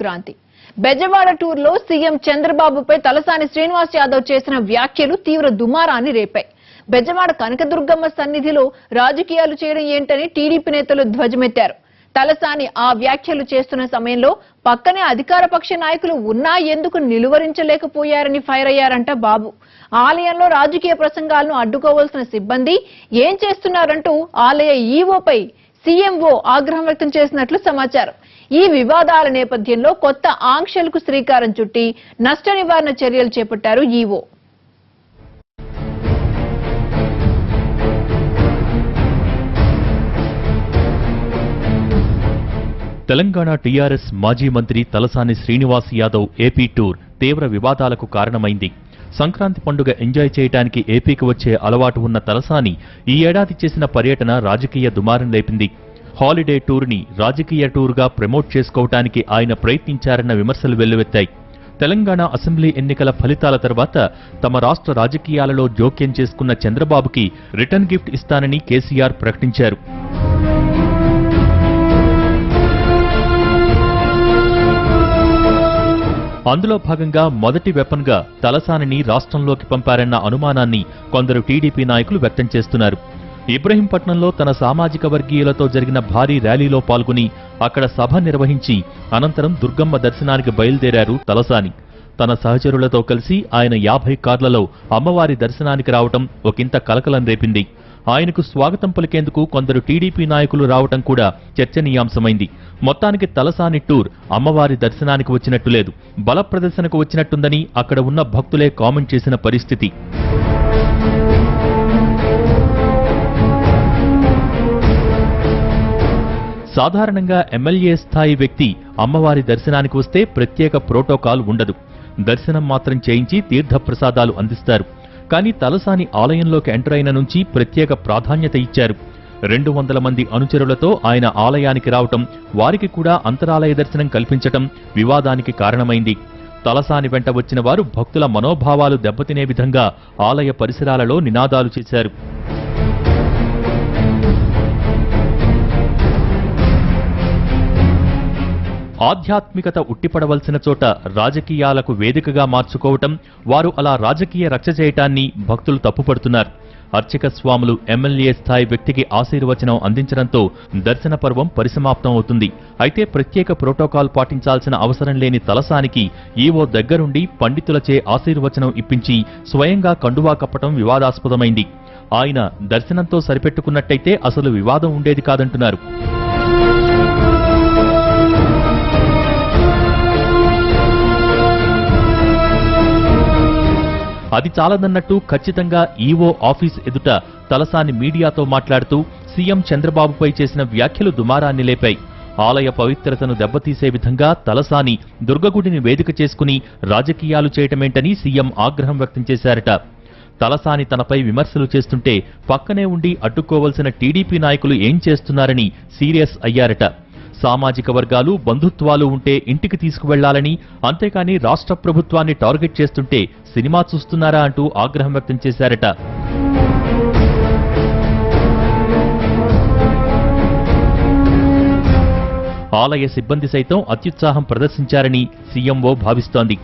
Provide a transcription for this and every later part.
క్రాంతి. బెజవాడ టూర్లో సీఎం చంద్రబాబుపై తలసాని శ్రీనివాస్ యాదవ్ చేసిన వ్యాఖ్యలు తీవ్ర దుమారాన్ని రేపాయి. బెజవాడ కనకదుర్గమ్మ సన్నిధిలో రాజకీయాలు చేయడం ఏంటని టీడీపీ నేతలు ధ్వజమెత్తారు. తలసాని ఆ వ్యాఖ్యలు చేస్తున్న సమయంలో పక్కనే అధికార పక్ష నాయకులు ఉన్నా ఎందుకు నిలువరించలేకపోయారని ఫైర్ అయ్యారంట బాబు. ఆలయంలో రాజకీయ ప్రసంగాలను అడ్డుకోవాల్సిన సిబ్బంది ఏం చేస్తున్నారంటూ ఆలయ ఈవోపై సీఎంఓ ఆగ్రహం వ్యక్తం చేసినట్లు సమాచారం. ఈ వివాదాల నేపథ్యంలో కొత్త ఆంక్షలకు శ్రీకారం చుట్టి నష్ట నివారణ చర్యలు చేపట్టారు ఈవో. తెలంగాణ టీఆర్ఎస్ మాజీ మంత్రి తలసాని శ్రీనివాస్ యాదవ్ ఏపీ టూర్ తీవ్ర వివాదాలకు కారణమైంది. సంక్రాంతి పండుగ ఎంజాయ్ చేయడానికి ఏపీకి వచ్చే అలవాటు ఉన్న తలసాని ఈ ఏడాది చేసిన పర్యటన రాజకీయ దుమారం లేపింది. హాలిడే టూర్ని రాజకీయ టూర్గా ప్రమోట్ చేసుకోవటానికి ఆయన ప్రయత్నించారన్న విమర్శలు వెల్లువెత్తాయి. తెలంగాణ అసెంబ్లీ ఎన్నికల ఫలితాల తర్వాత తమ రాష్ట్ర రాజకీయాలలో జోక్యం చేసుకున్న చంద్రబాబుకి రిటర్న్ గిఫ్ట్ ఇస్తానని కేసీఆర్ ప్రకటించారు. అందులో భాగంగా మొదటి వెపన్గా తలసానిని రాష్ట్రంలోకి పంపారన్న అనుమానాన్ని కొందరు టీడీపీ నాయకులు వ్యక్తం చేస్తున్నారు. ఇబ్రహీంపట్నంలో తన సామాజిక వర్గీయులతో జరిగిన భారీ ర్యాలీలో పాల్గొని అక్కడ సభ నిర్వహించి అనంతరం దుర్గమ్మ దర్శనానికి బయలుదేరారు తలసాని. తన సహచరులతో కలిసి ఆయన యాభై కార్లలో అమ్మవారి దర్శనానికి రావటం ఒకంత కలకలం రేపింది. ఆయనకు స్వాగతం పలికేందుకు కొందరు టీడీపీ నాయకులు రావటం కూడా చర్చనీయాంశమైంది. మొత్తానికి తలసాని టూర్ అమ్మవారి దర్శనానికి వచ్చినట్టు లేదు. బల ప్రదర్శనకు వచ్చినట్టుందని అక్కడ ఉన్న భక్తులే కామెంట్ చేసిన పరిస్థితి. సాధారణంగా ఎమ్మెల్యే స్థాయి వ్యక్తి అమ్మవారి దర్శనానికి వస్తే ప్రత్యేక ప్రోటోకాల్ ఉండదు. దర్శనం మాత్రం చేయించి తీర్థప్రసాదాలు అందిస్తారు. కానీ తలసాని ఆలయంలోకి ఎంటర్ అయిన నుంచి ప్రత్యేక ప్రాధాన్యత ఇచ్చారు. రెండు వందల మంది అనుచరులతో ఆయన ఆలయానికి రావటం వారికి కూడా అంతరాలయ దర్శనం కల్పించటం వివాదానికి కారణమైంది. తలసాని వెంట వచ్చిన వారు భక్తుల మనోభావాలు దెబ్బతినే విధంగా ఆలయ పరిసరాలలో నినాదాలు చేశారు. ఆధ్యాత్మికత ఉట్టిపడవలసిన చోట రాజకీయాలకు వేదికగా మార్చుకోవటం వారు అలా రాజకీయ రక్ష చేయటాన్ని భక్తులు తప్పుపడుతున్నారు. అర్చక స్వాములు ఎమ్మెల్యే స్థాయి వ్యక్తికి ఆశీర్వచనం అందించడంతో దర్శన పర్వం పరిసమాప్తం అవుతుంది. అయితే ప్రత్యేక ప్రోటోకాల్ పాటించాల్సిన అవసరం లేని తలసానికి ఈవో దగ్గరుండి పండితులచే ఆశీర్వచనం ఇప్పించి స్వయంగా కండువా కప్పటం వివాదాస్పదమైంది. ఆయన దర్శనంతో సరిపెట్టుకున్నట్టయితే అసలు వివాదం ఉండేది కాదంటున్నారు. అది చాలదన్నట్టు ఖచ్చితంగా ఈవో ఆఫీస్ ఎదుట తలసాని మీడియాతో మాట్లాడుతూ సీఎం చంద్రబాబుపై చేసిన వ్యాఖ్యలు దుమారాన్ని లేపాయి. ఆలయ పవిత్రతను దెబ్బతీసే విధంగా తలసాని దుర్గగుడిని వేదిక చేసుకుని రాజకీయాలు చేయటమేంటని సీఎం ఆగ్రహం వ్యక్తం చేశారట. తలసాని తనపై విమర్శలు చేస్తుంటే పక్కనే ఉండి అడ్డుకోవలసిన టీడీపీ నాయకులు ఏం చేస్తున్నారని సీరియస్ అయ్యారట. సామాజిక వర్గాలు బంధుత్వాలు ఉంటే ఇంటికి తీసుకువెళ్ళాలని అంతేకాని రాష్ట్ర ప్రభుత్వాన్ని టార్గెట్ చేస్తుంటే సినిమా చూస్తున్నారా అంటూ ఆగ్రహం వ్యక్తం చేశారట. ఆలయ సిబ్బంది సైతం అత్యుత్సాహం ప్రదర్శించారని సీఎంఓ భావిస్తోంది.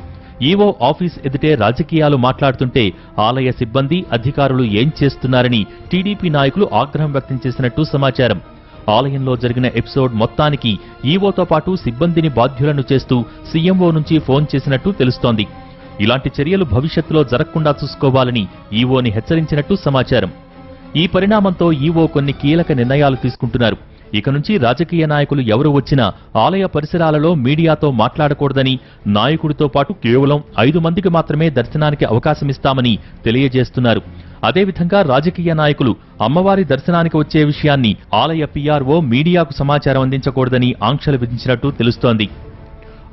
ఈవో ఆఫీస్ ఎదుటే రాజకీయాలు మాట్లాడుతుంటే ఆలయ సిబ్బంది అధికారులు ఏం చేస్తున్నారని టీడీపీ నాయకులు ఆగ్రహం వ్యక్తం చేసినట్టు సమాచారం. ఆలయంలో జరిగిన ఎపిసోడ్ మొత్తానికి ఈవోతో పాటు సిబ్బందిని బాధ్యులను చేస్తూ సీఎంఓ నుంచి ఫోన్ చేసినట్టు తెలుస్తోంది. ఇలాంటి చర్యలు భవిష్యత్తులో జరగకుండా చూసుకోవాలని ఈవోని హెచ్చరించినట్టు సమాచారం. ఈ పరిణామంతో ఈవో కొన్ని కీలక నిర్ణయాలు తీసుకుంటున్నారు. ఇక నుంచి రాజకీయ నాయకులు ఎవరు వచ్చినా ఆలయ పరిసరాలలో మీడియాతో మాట్లాడకూడదని నాయకుడితో పాటు కేవలం ఐదు మందికి మాత్రమే దర్శనానికి అవకాశమిస్తామని తెలియజేస్తున్నారు. అదేవిధంగా రాజకీయ నాయకులు అమ్మవారి దర్శనానికి వచ్చే విషయాన్ని ఆలయ పీఆర్ఓ మీడియాకు సమాచారం అందించకూడదని ఆంక్షలు విధించినట్టు తెలుస్తోంది.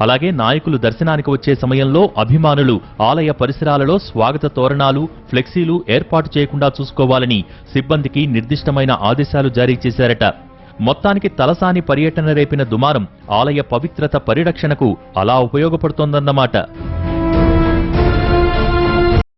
అలాగే నాయకులు దర్శనానికి వచ్చే సమయంలో అభిమానులు ఆలయ పరిసరాలలో స్వాగత తోరణాలు ఫ్లెక్సీలు ఏర్పాటు చేయకుండా చూసుకోవాలని సిబ్బందికి నిర్దిష్టమైన ఆదేశాలు జారీ చేశారట. మొత్తానికి తలసాని పర్యటన రేపిన దుమారం ఆలయ పవిత్రత పరిరక్షణకు అలా ఉపయోగపడుతోందన్నమాట.